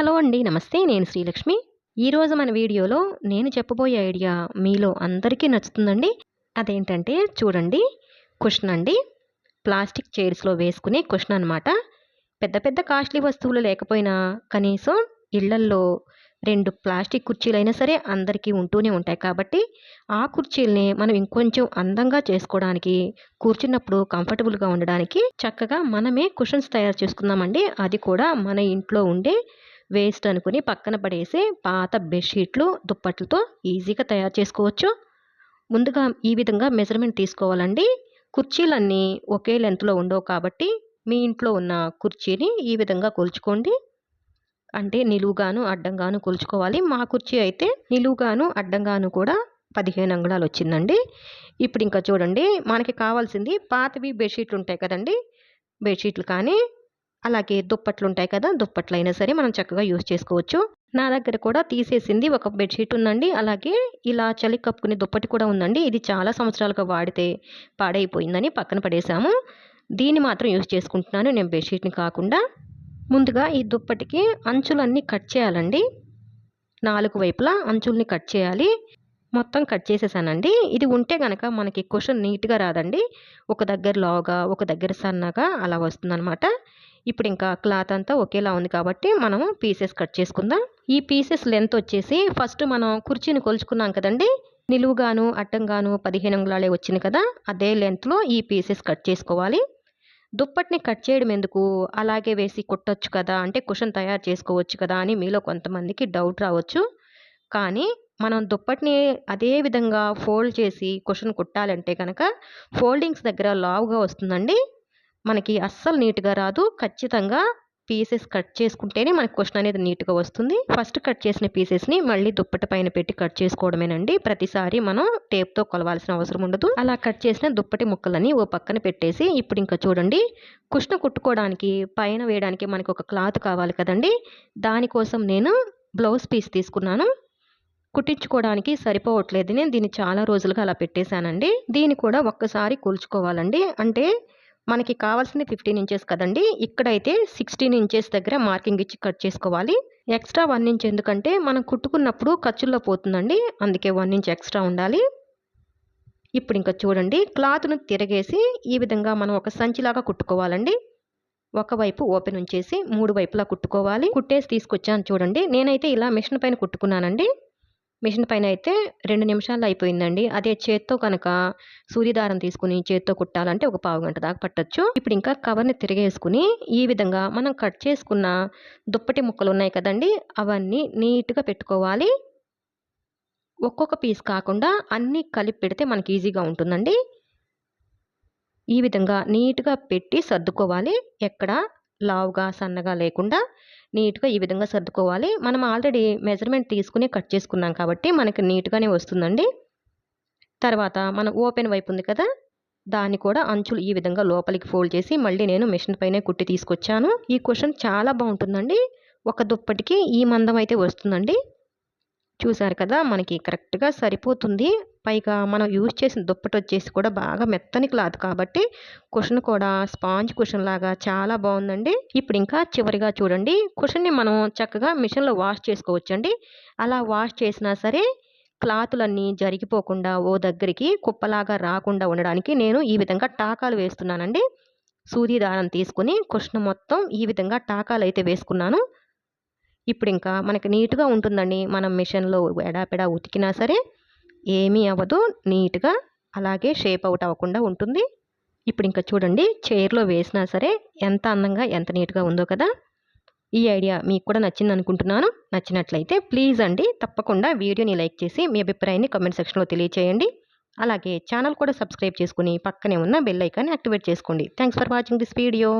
Hello అండి నమస్తే. నేను శ్రీలక్ష్మి. ఈరోజు మన వీడియోలో నేను చెప్పబోయే ఐడియా మీలో అందరికీ నచ్చుతుందండి. అదేంటంటే చూడండి కుషన్ అండి. ప్లాస్టిక్ చైర్స్లో వేసుకునే కుషన్ అనమాట పెద్ద పెద్ద కాస్ట్లీ వస్తువులు లేకపోయినా కనీసం ఇళ్ళల్లో రెండు ప్లాస్టిక్ కుర్చీలైనా సరే అందరికీ ఉంటూనే ఉంటాయి. కాబట్టి ఆ కుర్చీల్ని మనం ఇంకొంచెం అందంగా చేసుకోవడానికి కూర్చున్నప్పుడు కంఫర్టబుల్గా ఉండడానికి చక్కగా మనమే కుషన్స్ తయారు చేసుకుందామండి. అది కూడా మన ఇంట్లో ఉండే వేస్ట్ అనుకుని పక్కన పడేసి పాత బెడ్షీట్లు దుప్పట్లతో ఈజీగా తయారు చేసుకోవచ్చు. ముందుగా ఈ విధంగా మెజర్మెంట్ తీసుకోవాలండి. కుర్చీలన్నీ ఒకే లెంత్లో ఉండవు కాబట్టి మీ ఇంట్లో ఉన్న కుర్చీని ఈ విధంగా కొలుచుకోండి. అంటే నిలువుగాను అడ్డంగాను కొలుచుకోవాలి. మా కుర్చీ అయితే నిలువుగాను అడ్డంగాను కూడా పదిహేను అంగుళాలు వచ్చిందండి. ఇప్పుడు ఇంకా చూడండి మనకి కావాల్సింది పాతవి బెడ్షీట్లు ఉంటాయి కదండి. బెడ్షీట్లు కానీ అలాగే దుప్పట్లు ఉంటాయి కదా దుప్పట్లు అయినా సరే మనం చక్కగా యూజ్ చేసుకోవచ్చు. నా దగ్గర కూడా తీసేసింది ఒక బెడ్షీట్ ఉందండి. అలాగే ఇలా చలి కప్పుకునే దుప్పటి కూడా ఉందండి. ఇది చాలా సంవత్సరాలుగా వాడితే పాడైపోయిందని పక్కన పడేసాము. దీన్ని మాత్రం యూజ్ చేసుకుంటున్నాను నేను బెడ్షీట్ని కాకుండా. ముందుగా ఈ దుప్పటికి అంచులన్నీ కట్ చేయాలండి. నాలుగు వైపులా అంచుల్ని కట్ చేయాలి. మొత్తం కట్ చేసేసానండి. ఇది ఉంటే కనుక మనకి క్వశ్చన్ నీట్గా రాదండి. ఒక దగ్గర లావుగా ఒక దగ్గర సన్నగా అలా వస్తుందన్నమాట. ఇప్పుడు ఇంకా క్లాత్ అంతా ఒకేలా ఉంది కాబట్టి మనము పీసెస్ కట్ చేసుకుందాం. ఈ పీసెస్ లెంత్ వచ్చేసి ఫస్ట్ మనం కుర్చీని కొలుచుకున్నాం కదండి. నిలువుగాను అడ్డంగాను పదిహేను అంగుళాలే వచ్చింది కదా. అదే లెంత్లో ఈ పీసెస్ కట్ చేసుకోవాలి. దుప్పటిని కట్ చేయడం ఎందుకు? అలాగే వేసి కుట్టొచ్చు కదా. అంటే కుషన్ తయారు చేసుకోవచ్చు కదా అని మీలో కొంతమందికి డౌట్ రావచ్చు. కానీ మనం దుప్పటిని అదే విధంగా ఫోల్డ్ చేసి కుషన్ కుట్టాలంటే కనుక ఫోల్డింగ్స్ దగ్గర లావుగా వస్తుందండి. మనకి అస్సలు నీట్గా రాదు. ఖచ్చితంగా పీసెస్ కట్ చేసుకుంటేనే మనకి క్వశ్చన్ అనేది నీట్గా వస్తుంది. ఫస్ట్ కట్ చేసిన పీసెస్ని మళ్ళీ దుప్పటి పైన పెట్టి కట్ చేసుకోవడమేనండి. ప్రతిసారి మనం టేప్తో కొలవాల్సిన అవసరం ఉండదు. అలా కట్ చేసిన దుప్పటి ముక్కలని ఓ పక్కన పెట్టేసి ఇప్పుడు ఇంకా చూడండి. కుష్ణ కుట్టుకోవడానికి పైన వేయడానికి మనకి ఒక క్లాత్ కావాలి కదండి. దానికోసం నేను బ్లౌజ్ పీస్ తీసుకున్నాను. కుట్టించుకోవడానికి సరిపోవట్లేదు. నేను దీన్ని చాలా రోజులుగా అలా పెట్టేశానండి. దీన్ని కూడా ఒక్కసారి కూల్చుకోవాలండి. అంటే మనకి కావాల్సింది ఫిఫ్టీన్ ఇంచెస్ కదండి. ఇక్కడైతే సిక్స్టీన్ ఇంచెస్ దగ్గర మార్కింగ్ ఇచ్చి కట్ చేసుకోవాలి. ఎక్స్ట్రా వన్ ఇంచ్ ఎందుకంటే మనం కుట్టుకున్నప్పుడు ఖర్చుల్లో పోతుందండి. అందుకే వన్ ఇంచ్ ఎక్స్ట్రా ఉండాలి. ఇప్పుడు ఇంకా చూడండి. క్లాత్ను తిరగేసి ఈ విధంగా మనం ఒక సంచిలాగా కుట్టుకోవాలండి. ఒకవైపు ఓపెన్ ఉంచేసి మూడు వైపులా కుట్టుకోవాలి. కుట్టేసి తీసుకొచ్చాను చూడండి. నేనైతే ఇలా మిషన్ పైన కుట్టుకున్నానండి. మిషన్ పైన అయితే రెండు నిమిషాలు అయిపోయిందండి. అదే చేత్తో కనుక సూర్యదారం తీసుకుని చేత్తో కుట్టాలంటే ఒక పావు గంట దాకా పట్టచ్చు. ఇప్పుడు ఇంకా కవర్ని తిరిగేసుకుని ఈ విధంగా మనం కట్ చేసుకున్న దుప్పటి ముక్కలు ఉన్నాయి కదండి అవన్నీ నీట్గా పెట్టుకోవాలి. ఒక్కొక్క పీస్ కాకుండా అన్నీ కలిపి పెడితే మనకి ఈజీగా ఉంటుందండి. ఈ విధంగా నీట్గా పెట్టి సర్దుకోవాలి. ఎక్కడ లావుగా సన్నగా లేకుండా నీట్గా ఈ విధంగా సర్దుకోవాలి. మనం ఆల్రెడీ మెజర్మెంట్ తీసుకుని కట్ చేసుకున్నాం కాబట్టి మనకి నీట్గానే వస్తుందండి. తర్వాత మనం ఓపెన్ వైపు ఉంది కదా దాన్ని కూడా అంచులు ఈ విధంగా లోపలికి ఫోల్డ్ చేసి మళ్ళీ నేను మిషన్ పైనే కుట్టి తీసుకొచ్చాను. ఈ క్వశ్చన్ చాలా బాగుంటుందండి. ఒక దుప్పటికి ఈ మందం అయితే వస్తుందండి. చూసారు కదా మనకి కరెక్ట్గా సరిపోతుంది. పైగా మనం యూజ్ చేసిన దుప్పటి వచ్చేసి కూడా బాగా మెత్తని క్లాత్ కాబట్టి కుషన్ కూడా స్పాంజ్ కుషన్ లాగా చాలా బాగుందండి. ఇప్పుడు ఇంకా చివరిగా చూడండి. కుషన్ని మనం చక్కగా మిషన్లో వాష్ చేసుకోవచ్చండి. అలా వాష్ చేసినా సరే క్లాతులన్నీ జరిగిపోకుండా ఓ దగ్గరికి కుప్పలాగా రాకుండా ఉండడానికి నేను ఈ విధంగా టాకాలు వేస్తున్నానండి. సూది దారం తీసుకుని కుషన్ మొత్తం ఈ విధంగా టాకాలు అయితే వేసుకున్నాను. ఇప్పుడు ఇంకా మనకి నీట్గా ఉంటుందండి. మనం మిషన్లో ఎడాపెడా ఉతికినా సరే ఏమీ అవ్వదు. నీట్గా అలాగే షేప్ అవుట్ అవ్వకుండా ఉంటుంది. ఇప్పుడు ఇంకా చూడండి చైర్లో వేసినా సరే ఎంత అందంగా ఎంత నీట్గా ఉందో కదా! ఈ ఐడియా మీకు కూడా నచ్చింది అనుకుంటున్నాను. నచ్చినట్లయితే ప్లీజ్ అండి తప్పకుండా వీడియోని లైక్ చేసి మీ అభిప్రాయాన్ని కమెంట్ సెక్షన్లో తెలియచేయండి. అలాగే ఛానల్ కూడా సబ్స్క్రైబ్ చేసుకుని పక్కనే ఉన్న బెల్ ఐకాన్ని యాక్టివేట్ చేసుకోండి. Thanks for watching this video.